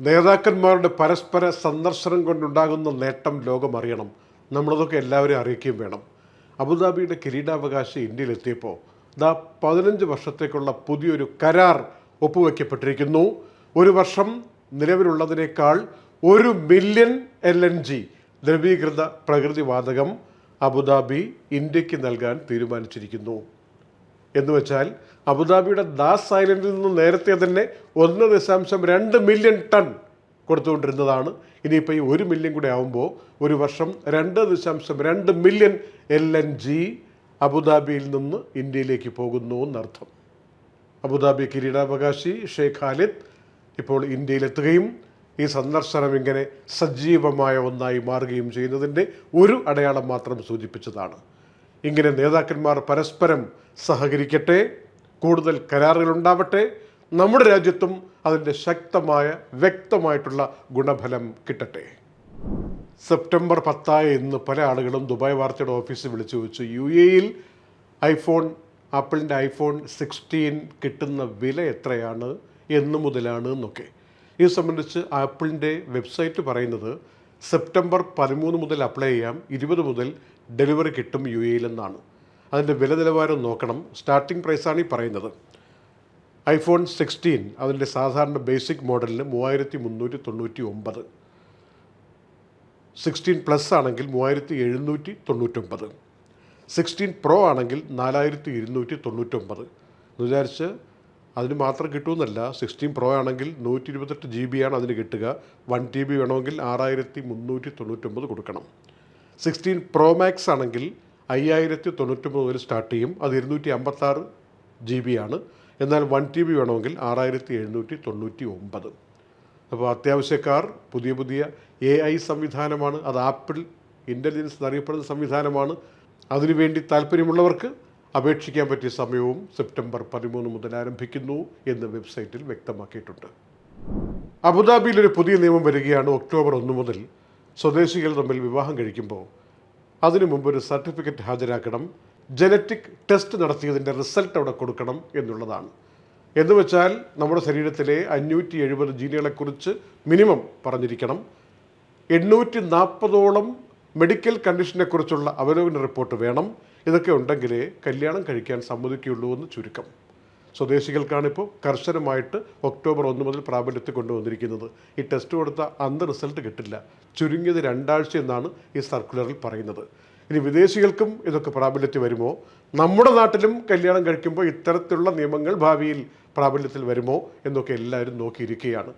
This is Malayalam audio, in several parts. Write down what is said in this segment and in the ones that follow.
നേതാക്കന്മാരുടെ പരസ്പര സന്ദർശനം കൊണ്ടുണ്ടാകുന്ന നേട്ടം ലോകമറിയണം. നമ്മളതൊക്കെ എല്ലാവരെയും അറിയിക്കുകയും വേണം. അബുദാബിയുടെ കിരീടാവകാശി ഇന്ത്യയിലെത്തിയപ്പോൾ ദാ പതിനഞ്ച് വർഷത്തേക്കുള്ള പുതിയൊരു കരാർ ഒപ്പുവെക്കപ്പെട്ടിരിക്കുന്നു. ഒരു വർഷം നിലവിലുള്ളതിനേക്കാൾ ഒരു മില്യൺ എൽ എൻ ജി ദ്രവീകൃത പ്രകൃതിവാതകം അബുദാബി ഇന്ത്യയ്ക്ക് നൽകാൻ തീരുമാനിച്ചിരിക്കുന്നു. എന്ന് വെച്ചാൽ അബുദാബിയുടെ ദാസ് ഐലൻഡിൽ നിന്ന് നേരത്തെ തന്നെ ഒന്ന് ദശാംശം രണ്ട് മില്യൺ ടൺ കൊടുത്തുകൊണ്ടിരുന്നതാണ്. ഇനിയിപ്പോൾ ഈ ഒരു മില്യൺ കൂടെ ആകുമ്പോൾ ഒരു വർഷം രണ്ട് ദശാംശം രണ്ട് മില്യൺ എൽ എൻ ജി അബുദാബിയിൽ നിന്ന് ഇന്ത്യയിലേക്ക് പോകുന്നു എന്നർത്ഥം. അബുദാബി കിരീടാവകാശി ഷെയ്ഖ് ഖാലിദ് ഇപ്പോൾ ഇന്ത്യയിലെത്തുകയും ഈ സന്ദർശനം ഇങ്ങനെ സജീവമായ ഒന്നായി മാറുകയും ചെയ്യുന്നതിന്റെ ഒരു അടയാളം മാത്രം സൂചിപ്പിച്ചതാണ്. ഇങ്ങനെ നേതാക്കന്മാർ പരസ്പരം സഹകരിക്കട്ടെ കൂടുതൽ കരാറുകൾ ഉണ്ടാവട്ടെ നമ്മുടെ രാജ്യത്തും അതിന്റെ ശക്തമായ വ്യക്തമായിട്ടുള്ള ഗുണഫലം കിട്ടട്ടെ. സെപ്റ്റംബർ പത്തായ ഇന്ന് പല ആളുകളും ദുബായ് വാർത്തയുടെ ഓഫീസിൽ വിളിച്ചു ചോദിച്ചു. യു എയിൽ ഐഫോൺ ആപ്പിളിന്റെ ഐഫോൺ സിക്സ്റ്റീൻ കിട്ടുന്ന വില എത്രയാണ് എന്നു മുതലാണ് എന്നൊക്കെ. ഇത് സംബന്ധിച്ച് ആപ്പിളിന്റെ വെബ്സൈറ്റ് പറയുന്നത് സെപ്റ്റംബർ പതിമൂന്ന് മുതൽ അപ്ലൈ ചെയ്യാം ഇരുപത് മുതൽ ഡെലിവറി കിട്ടും യു എയിലെന്നാണ് അതിന്റെ വില നിലവാരം നോക്കണം സ്റ്റാർട്ടിംഗ് പ്രൈസാണ് ഈ പറയുന്നത്. ഐഫോൺ സിക്സ്റ്റീൻ അതിന്റെ സാധാരണ ബേസിക് മോഡലിന് മൂവായിരത്തി മുന്നൂറ്റി തൊണ്ണൂറ്റി ഒമ്പത് സിക്സ്റ്റീൻ പ്ലസ് ആണെങ്കിൽ മൂവായിരത്തി എഴുന്നൂറ്റി തൊണ്ണൂറ്റൊമ്പത് സിക്സ്റ്റീൻ പ്രോ ആണെങ്കിൽ നാലായിരത്തി ഇരുന്നൂറ്റി തൊണ്ണൂറ്റൊമ്പത് എന്ന് വിചാരിച്ച് അതിന് മാത്രം കിട്ടുമെന്നല്ല സിക്സ്റ്റീൻ പ്രോ ആണെങ്കിൽ നൂറ്റി ഇരുപത്തെട്ട് ജി ബി ആണ് അതിന് കിട്ടുക. വൺ ടി ബി വേണമെങ്കിൽ ആറായിരത്തി മുന്നൂറ്റി തൊണ്ണൂറ്റൊമ്പത് കൊടുക്കണം. സിക്സ്റ്റീൻ പ്രോ മാക്സ് ആണെങ്കിൽ അയ്യായിരത്തി തൊണ്ണൂറ്റൊമ്പത് മുതൽ സ്റ്റാർട്ട് ചെയ്യും. അത് ഇരുന്നൂറ്റി അമ്പത്താറ് ജി ബി ആണ്. എന്നാൽ വൺ ടി ബി വേണമെങ്കിൽ ആറായിരത്തി എഴുന്നൂറ്റി തൊണ്ണൂറ്റി ഒമ്പത് അപ്പോൾ അത്യാവശ്യക്കാർ പുതിയ പുതിയ എ ഐ സംവിധാനമാണ്. അത് ആപ്പിൾ ഇന്റലിജൻസ് എന്നറിയപ്പെടുന്ന സംവിധാനമാണ്. അതിനുവേണ്ടി താല്പര്യമുള്ളവർക്ക് അപേക്ഷിക്കാൻ പറ്റിയ സമയവും സെപ്റ്റംബർ പതിമൂന്ന് മുതൽ ആരംഭിക്കുന്നു എന്ന് വെബ്സൈറ്റിൽ വ്യക്തമാക്കിയിട്ടുണ്ട്. അബുദാബിയിൽ ഒരു പുതിയ നിയമം വരികയാണ് ഒക്ടോബർ ഒന്ന് മുതൽ. സ്വദേശികൾ തമ്മിൽ വിവാഹം കഴിക്കുമ്പോൾ അതിനു മുമ്പ് ഒരു സർട്ടിഫിക്കറ്റ് ഹാജരാക്കണം ജനറ്റിക് ടെസ്റ്റ് നടത്തിയതിന്റെ റിസൾട്ട് അവിടെ കൊടുക്കണം എന്നുള്ളതാണ്. എന്ന് വെച്ചാൽ നമ്മുടെ ശരീരത്തിലെ അഞ്ഞൂറ്റി എഴുപത് ജീനുകളെക്കുറിച്ച് മിനിമം പറഞ്ഞിരിക്കണം. എണ്ണൂറ്റി നാൽപ്പതോളം മെഡിക്കൽ കണ്ടീഷനെക്കുറിച്ചുള്ള അവലോകന റിപ്പോർട്ട് വേണം. ഇതൊക്കെ ഉണ്ടെങ്കിലേ കല്യാണം കഴിക്കാൻ സമ്മതിക്കുകയുള്ളൂ എന്ന് ചുരുക്കം. സ്വദേശികൾക്കാണിപ്പോൾ കർശനമായിട്ട് ഒക്ടോബർ ഒന്ന് മുതൽ പ്രാബല്യത്തിൽ കൊണ്ടുവന്നിരിക്കുന്നത്. ഈ ടെസ്റ്റ് കൊടുത്ത അന്ന് റിസൾട്ട് കിട്ടില്ല. ചുരുങ്ങിയത് രണ്ടാഴ്ച എന്നാണ് ഈ സർക്കുലറിൽ പറയുന്നത്. ഇനി വിദേശികൾക്കും ഇതൊക്കെ പ്രാബല്യത്തിൽ വരുമോ? നമ്മുടെ നാട്ടിലും കല്യാണം കഴിക്കുമ്പോൾ ഇത്തരത്തിലുള്ള നിയമങ്ങൾ ഭാവിയിൽ പ്രാബല്യത്തിൽ വരുമോ എന്നൊക്കെ എല്ലാവരും നോക്കിയിരിക്കുകയാണ്.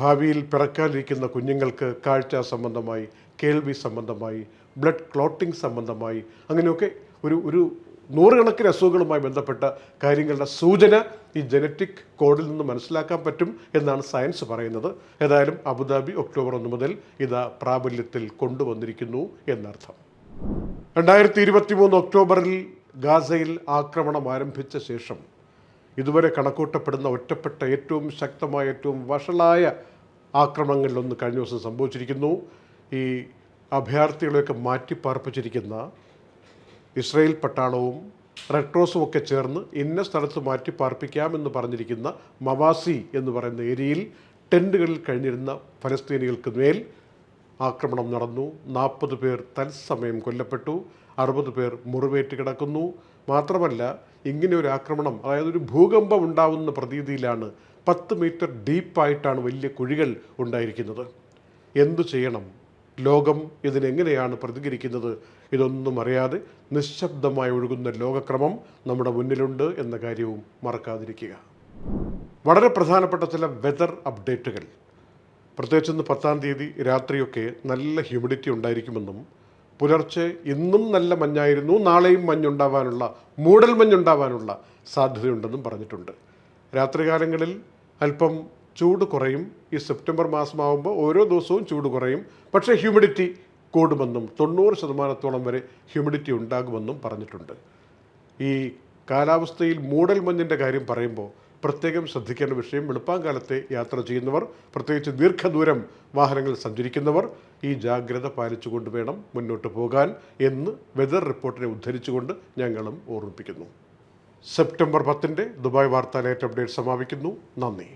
ഭാവിയിൽ പിറക്കാനിരിക്കുന്ന കുഞ്ഞുങ്ങൾക്ക് കാഴ്ച സംബന്ധമായി കേൾവി സംബന്ധമായി ബ്ലഡ് ക്ലോട്ടിംഗ് സംബന്ധമായി അങ്ങനെയൊക്കെ ഒരു ഒരു നൂറുകണക്കിന് അസുഖങ്ങളുമായി ബന്ധപ്പെട്ട കാര്യങ്ങളുടെ സൂചന ഈ ജനറ്റിക് കോഡിൽ നിന്ന് മനസ്സിലാക്കാൻ പറ്റും എന്നാണ് സയൻസ് പറയുന്നത്. ഏതായാലും അബുദാബി ഒക്ടോബർ ഒന്ന് മുതൽ ഇത് പ്രാബല്യത്തിൽ കൊണ്ടുവന്നിരിക്കുന്നു എന്നർത്ഥം. രണ്ടായിരത്തി ഇരുപത്തി മൂന്ന് ഒക്ടോബറിൽ ഗാസയിൽ ആക്രമണം ആരംഭിച്ച ശേഷം ഇതുവരെ കണക്കൂട്ടപ്പെടുന്ന ഒറ്റപ്പെട്ട ഏറ്റവും ശക്തമായ ഏറ്റവും വഷളായ ആക്രമണങ്ങളിലൊന്ന് കഴിഞ്ഞ ദിവസം സംഭവിച്ചിരിക്കുന്നു. ഈ അഭയാർത്ഥികളെയൊക്കെ മാറ്റിപ്പാർപ്പിച്ചിരിക്കുന്ന ഇസ്രയേൽ പട്ടാളവും റെഡ് ക്രോസും ഒക്കെ ചേർന്ന് ഇന്ന സ്ഥലത്ത് മാറ്റി പാർപ്പിക്കാമെന്ന് പറഞ്ഞിരിക്കുന്ന മവാസി എന്ന് പറയുന്ന ഏരിയയിൽ ടെന്റുകളിൽ കഴിഞ്ഞിരുന്ന ഫലസ്തീനികൾക്ക് മേൽ ആക്രമണം നടന്നു. നാൽപ്പത് പേർ തത്സമയം കൊല്ലപ്പെട്ടു. അറുപത് പേർ മുറിവേറ്റ് കിടക്കുന്നു. മാത്രമല്ല ഇങ്ങനെ ഒരു ആക്രമണം അതായത് ഒരു ഭൂകമ്പം ഉണ്ടാവുന്ന പ്രതീതിയിലാണ് പത്ത് മീറ്റർ ഡീപ്പായിട്ടാണ് വലിയ കുഴികൾ ഉണ്ടായിരിക്കുന്നത്. എന്തു ചെയ്യണം? ലോകം ഇതിനെങ്ങനെയാണ് പ്രതികരിക്കുന്നത്? ഇതൊന്നും അറിയാതെ നിശബ്ദമായി ഒഴുകുന്ന ലോകക്രമം നമ്മുടെ മുന്നിലുണ്ട് എന്ന കാര്യവും മറക്കാതിരിക്കുക. വളരെ പ്രധാനപ്പെട്ട ചില വെതർ അപ്ഡേറ്റുകൾ പ്രത്യേകിച്ച് ഇന്ന് പത്താം തീയതി രാത്രിയൊക്കെ നല്ല ഹ്യൂമിഡിറ്റി ഉണ്ടായിരിക്കുമെന്നും പുലർച്ചെ ഇന്നും നല്ല മഞ്ഞായിരുന്നു നാളെയും മഞ്ഞുണ്ടാവാനുള്ള മൂടൽ മഞ്ഞുണ്ടാവാനുള്ള സാധ്യതയുണ്ടെന്നും പറഞ്ഞിട്ടുണ്ട്. രാത്രികാലങ്ങളിൽ അല്പം ചൂട് കുറയും. ഈ സെപ്റ്റംബർ മാസമാകുമ്പോൾ ഓരോ ദിവസവും ചൂട് കുറയും. പക്ഷേ ഹ്യൂമിഡിറ്റി കൂടുമെന്നും തൊണ്ണൂറ് ശതമാനത്തോളം വരെ ഹ്യൂമിഡിറ്റി ഉണ്ടാകുമെന്നും പറഞ്ഞിട്ടുണ്ട്. ഈ കാലാവസ്ഥയിൽ മൂടൽ മഞ്ഞിന്റെ കാര്യം പറയുമ്പോൾ പ്രത്യേകം ശ്രദ്ധിക്കേണ്ട വിഷയം വെളുപ്പാങ്കാലത്തെ യാത്ര ചെയ്യുന്നവർ പ്രത്യേകിച്ച് ദീർഘദൂരം വാഹനങ്ങൾ സഞ്ചരിക്കുന്നവർ ഈ ജാഗ്രത പാലിച്ചുകൊണ്ട് വേണം മുന്നോട്ട് പോകാൻ എന്ന് വെതർ റിപ്പോർട്ടിനെ ഉദ്ധരിച്ചുകൊണ്ട് ഞങ്ങളും ഓർമ്മിപ്പിക്കുന്നു. സെപ്റ്റംബർ പത്തിന്റെ ദുബായ് വാർത്താ ലേറ്റ് അപ്ഡേറ്റ് സമാപിക്കുന്നു. നന്ദി.